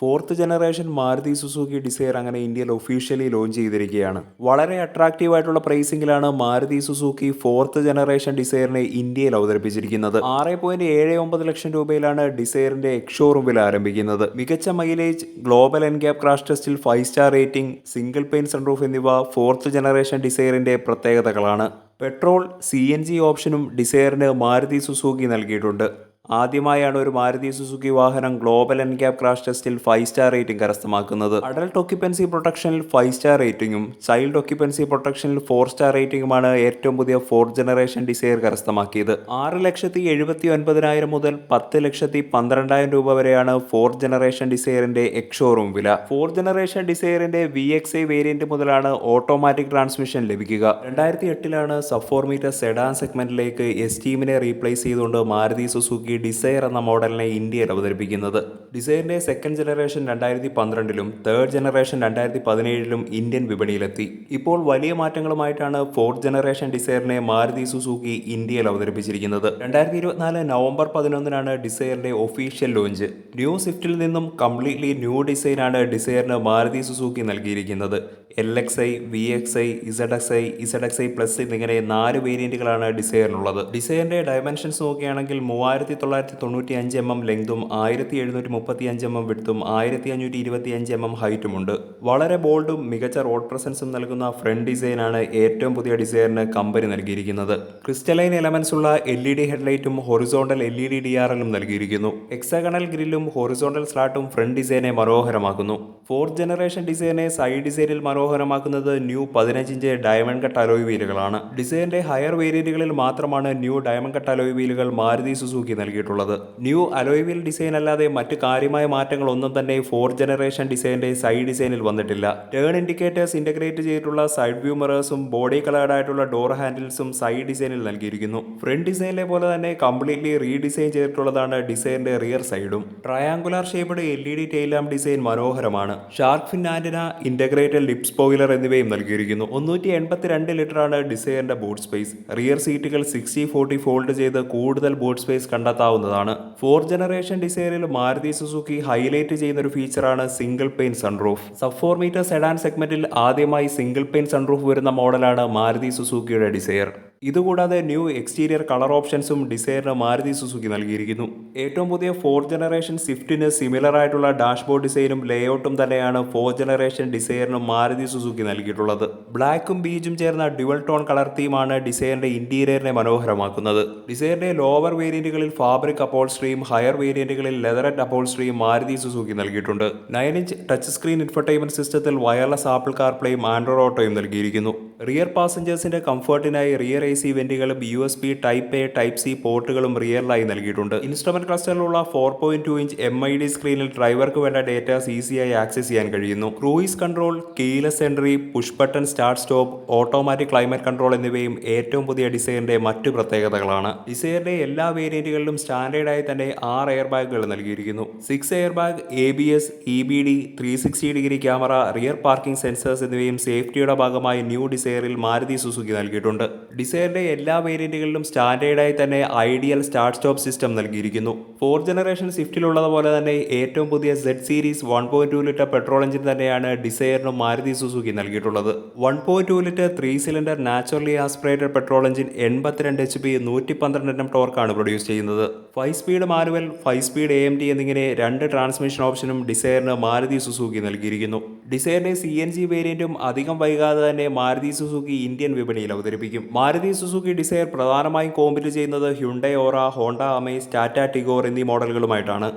Fourth generation Maruti Suzuki Dzire അങ്ങനെ ഇന്ത്യയിൽ officially launch ചെയ്തിരിക്കുകയാണ്. വളരെ അട്രാക്റ്റീവ് ആയിട്ടുള്ള പ്രൈസിംഗിലാണ് മാരുതി സുസുക്കി ഫോർത്ത് ജനറേഷൻ ഡിസയറിനെ ഇന്ത്യയിൽ അവതരിപ്പിച്ചിരിക്കുന്നത്. ആറ് പോയിന്റ് ഏഴ് ഒമ്പത് ലക്ഷം രൂപയിലാണ് ഡിസയറിന്റെ എക്സോറും വില ആരംഭിക്കുന്നത്. മികച്ച mileage global NCAP crash ടെസ്റ്റിൽ five star rating single pane sunroof എന്നിവ ഫോർത്ത് ജനറേഷൻ ഡിസയറിന്റെ പ്രത്യേകതകളാണ്. പെട്രോൾ സി എൻ ജി ഓപ്ഷനും ഡിസയറിന് മാരുതി സുസുക്കി നൽകിയിട്ടുണ്ട്. ആദ്യമായാണ് ഒരു മാരുതി സുസുക്കി വാഹനം ഗ്ലോബൽ എൻ ക്യാപ് ക്രാഷ് ടെസ്റ്റിൽ ഫൈവ് സ്റ്റാർ റേറ്റിംഗ് കരസ്ഥമാക്കുന്നത്. അഡൽട്ട് ഒക്യുപ്പൻസി പ്രൊട്ടക്ഷനിൽ ഫൈവ് സ്റ്റാർ റേറ്റിംഗും ചൈൽഡ് ഒക്യുപ്പൻസി പ്രൊട്ടക്ഷനിൽ ഫോർ സ്റ്റാർ റേറ്റിംഗുമാണ് ഏറ്റവും പുതിയ ഫോർത്ത് ജനറേഷൻ ഡിസൈർ കരസ്ഥമാക്കിയത്. ആറ് ലക്ഷത്തി എഴുപത്തി ഒൻപതിനായിരം മുതൽ പത്ത് ലക്ഷത്തി പന്ത്രണ്ടായിരം രൂപ വരെയാണ് ഫോർത്ത് ജനറേഷൻ ഡിസൈറിന്റെ എക്സോറൂം വില. ഫോർത്ത് ജനറേഷൻ ഡിസൈറിന്റെ വി എക്സ് ഐ വേരിയന്റ് മുതലാണ് ഓട്ടോമാറ്റിക് ട്രാൻസ്മിഷൻ ലഭിക്കുക. രണ്ടായിരത്തി എട്ടിലാണ് സഫോർ മീറ്റർ സെഡാൻ സെഗ്മെന്റിലേക്ക് എസ് ടീമിനെ റീപ്ലേസ് ചെയ്തുകൊണ്ട് മാരുതി സുസുക്കി ഡിസയർ എന്ന മോഡലിനെ ഇന്ത്യയിൽ അവതരിപ്പിക്കുന്നത്. ഡിസയറിന്റെ സെക്കൻഡ് ജനറേഷൻ രണ്ടായിരത്തി പന്ത്രണ്ടിലും തേർഡ് ജനറേഷൻ രണ്ടായിരത്തി പതിനേഴിലും ഇന്ത്യൻ വിപണിയിലെത്തി. ഇപ്പോൾ വലിയ മാറ്റങ്ങളുമായിട്ടാണ് ഫോർത്ത് ജനറേഷൻ ഡിസൈറിനെ മാരുതി സുസുക്കി ഇന്ത്യയിൽ അവതരിപ്പിച്ചിരിക്കുന്നത്. രണ്ടായിരത്തി ഇരുപത്തിനാല് നവംബർ പതിനൊന്നിനാണ് ഡിസയറിന്റെ ഒഫീഷ്യൽ ലോഞ്ച് ന്യൂ സ്വിഫ്റ്റിൽ നിന്നും കംപ്ലീറ്റ്ലി ന്യൂ ഡിസൈനാണ് ഡിസൈറിന് മാരുതി സുസുക്കി നൽകിയിരിക്കുന്നത്. L X I V X I Z X I Z X I plus എന്നിങ്ങനെ നാല് വേരിയന്റുകളാണ് ഡിസൈനുള്ളത് ഡിസൈനിന്റെ ഡയമെൻഷൻസ് നോക്കുകയാണെങ്കിൽ മൂവായിരത്തി തൊള്ളായിരത്തി തൊണ്ണൂറ്റി അഞ്ച് എം എം ലെങ്തും ആയിരത്തി എഴുന്നൂറ്റി മുപ്പത്തി അഞ്ച് എം എം വിടുത്തും ആയിരത്തി അഞ്ഞൂറ്റി ഇരുപത്തി അഞ്ച് എം എം ഹൈറ്റുമുണ്ട് വളരെ ബോൾഡും മികച്ച റോഡ് പ്രസൻസും നൽകുന്ന ഫ്രണ്ട് ഡിസൈനാണ് ഏറ്റവും പുതിയ ഡിസൈനിന് കമ്പനി നൽകിയിരിക്കുന്നത്. ക്രിസ്റ്റലൈൻ എലമെൻസ് ഉള്ള L E D ഹെഡ്ലൈറ്റും horizontal L E D D R എല്ലും നൽകിയിരിക്കുന്നു. എക്സഗണൽ ഗ്രില്ലും ഹൊറിസോണ്ടൽ സ്ലാട്ടും ഫ്രണ്ട് ഡിസൈനെ മനോഹരമാക്കുന്നു. ഫോർത്ത് ജനറേഷൻ ഡിസൈനെ സൈഡ് ഡിസൈനിൽ മനോഹരമാക്കുന്നത് ന്യൂ പതിനഞ്ചിഞ്ച് ഡയമണ്ട് കട്ട് അലോയ് വീലുകളാണ്. ഡിസൈനിന്റെ ഹയർ വേരിയന്റുകളിൽ മാത്രമാണ് ന്യൂ ഡയമണ്ട് കട്ട് അലോയ് വീലുകൾ മാരുതി സുസുക്കി നൽകിയിട്ടുള്ളത്. ന്യൂ അലോയ് വീൽ ഡിസൈൻ അല്ലാതെ മറ്റ് കാര്യമായ മാറ്റങ്ങൾ ഒന്നും തന്നെ ഫോർ ജനറേഷൻ ഡിസൈനിന്റെ സൈഡ് ഡിസൈനിൽ വന്നിട്ടില്ല. ടേൺ ഇൻഡിക്കേറ്റേഴ്സ് ഇന്റഗ്രേറ്റ് ചെയ്തിട്ടുള്ള സൈഡ് വ്യൂ മിറേഴ്സും ബോഡി കളേർഡ് ആയിട്ടുള്ള ഡോർ ഹാൻഡിൽസും സൈഡ് ഡിസൈനിൽ നൽകിയിരിക്കുന്നു. ഫ്രണ്ട് ഡിസൈനിലെ പോലെ തന്നെ കംപ്ലീറ്റ്ലി റീഡിസൈൻ ചെയ്തിട്ടുള്ളതാണ് ഡിസൈനിന്റെ റിയർ സൈഡും. Triangular shaped L E D taillamp design മനോഹരമാണ്. Shark fin antenna integrated lip spoiler എന്നിവയും നൽകിയിരിക്കുന്നു. മുന്നൂറ്റി ലിറ്റർ ലിറ്ററാണ് ഡിസൈറിന്റെ ബോട്ട് സ്പേസ്. റിയർ സീറ്റുകൾ സിക്സ്റ്റി ഫോർട്ടി ഫോൾഡ് ചെയ്ത് കൂടുതൽ ബോട്ട് സ്പേസ് കണ്ടെത്താവുന്നതാണ്. ഫോർ ജനറേഷൻ ഡിസൈറിൽ മാരുതി സുസുക്കി ഹൈലൈറ്റ് ചെയ്യുന്ന ഒരു ഫീച്ചറാണ് single pane sunroof. Sub four meter sedan സെഗ്മെന്റിൽ ആദ്യമായി സിംഗിൾ പെയിൻ സൺറൂഫ് വരുന്ന മോഡലാണ് മാരുതി സുസുക്കിയുടെ ഡിസയർ ഇതുകൂടാതെ ന്യൂ എക്സ്റ്റീരിയർ കളർ ഓപ്ഷൻസും ഡിസൈറിന് മാരുതി സുസുക്കി നൽകിയിരിക്കുന്നു. ഏറ്റവും പുതിയ ഫോർ ജനറേഷൻ സ്വിഫ്റ്റിന് സിമിലർ ആയിട്ടുള്ള ഡാഷ്ബോർഡ് ഡിസൈനും ലേഔട്ടും തന്നെയാണ് ഫോർ ജനറേഷൻ ഡിസൈറിനും മാരുതി സുസുക്കി നൽകിയിട്ടുള്ളത്. ബ്ലാക്കും ബീജും ചേർന്ന ഡ്യുവൽ ടോൺ കളർ തീമാണ് ഡിസൈറിന്റെ ഇന്റീരിയറിനെ മനോഹരമാക്കുന്നത്. ഡിസൈറിന്റെ ലോവർ വേരിയന്റുകളിൽ ഫാബ്രിക് അപ്പോൾസ്ട്രിയും ഹയർ വേരിയന്റുകളിൽ ലെതററ്റ് അപ്പോൾസ്ട്രിയും മാരുതി സുസുക്കി നൽകിയിട്ടുണ്ട്. Nine inch touch screen infotainment സിസ്റ്റത്തിൽ വയർലെസ് ആപ്പിൾ കാർപ്ലേയും ആൻഡ്രോയിഡ് ഓട്ടോയും നൽകിയിരിക്കുന്നു. റിയർ പാസഞ്ചേഴ്സിന്റെ കംഫർട്ടിനായി rear A C വെന്റുകളും U S B type A type C പോർട്ടുകളും റിയറിലായി നൽകിയിട്ടുണ്ട്. Instrument ക്ലസ്റ്ററിലുള്ള four point two inch M I D സ്ക്രീനിൽ ഡ്രൈവർക്ക് വേണ്ട ഡേറ്റാസ് ഈസിയായി ആക്സസ് ചെയ്യാൻ കഴിയുന്നു. Cruise control keyless entry push button start stop automatic climate control എന്നിവയും ഏറ്റവും പുതിയ ഡിസൈറിന്റെ മറ്റു പ്രത്യേകതകളാണ്. ഡിസൈറിന്റെ എല്ലാ വേരിയന്റുകളിലും സ്റ്റാൻഡേർഡായി തന്നെ ആറ് എയർ ബാഗുകൾ നൽകിയിരിക്കുന്നു. Six air bag A B S E B D three sixty degree camera rear parking sensors എന്നിവയും സേഫ്റ്റിയുടെ ഭാഗമായി ന്യൂ ഡിസൈറിൽ മാരുതി സുസുക്കി നൽകിയിട്ടുണ്ട്. ഡിസൈറിന്റെ എല്ലാ വേരിയന്റുകളിലും സ്റ്റാൻഡേർഡായി തന്നെ ഐഡിയൽ സ്റ്റാർട്ട് സ്റ്റോപ്പ് സിസ്റ്റം നൽകിയിരിക്കുന്നു. ഫോർ ജനറേഷൻ സ്വിഫ്റ്റിലുള്ളതുപോലെ തന്നെ ഏറ്റവും പുതിയ Z series one point two litre petrol engine തന്നെയാണ് ഡിസൈറിനും മാരുതി സുസുക്കി നൽകിയിട്ടുള്ളത്. One point two litre three cylinder naturally aspirated petrol engine എൺപത്തിരണ്ട് എച്ച് പി നൂറ്റി പന്ത്രണ്ട് എണ്ണം ടോർക്കാണ് പ്രൊഡ്യൂസ് ചെയ്യുന്നത്. Five speed manual five speed A M T എന്നിങ്ങനെ രണ്ട് ട്രാൻസ്മിഷൻ ഓപ്ഷനും ഡിസൈറിന് മാരുതി സുസുക്കി നൽകിയിരിക്കുന്നു. ഡിസൈറിന്റെ സി എൻ ജി വേരിയന്റും അധികം വൈകാതെ തന്നെ മാരുതി സുസുക്കി ഇന്ത്യൻ വിപണിയിൽ അവതരിപ്പിക്കും. മാരുതി സുസുക്കി ഡിസൈർ പ്രധാനമായും കോമ്പറ്റ് ചെയ്യുന്നത് Hyundai Aura Honda Amaze Tata Tigor എന്നീ മോഡലുകളുമായിട്ടാണ്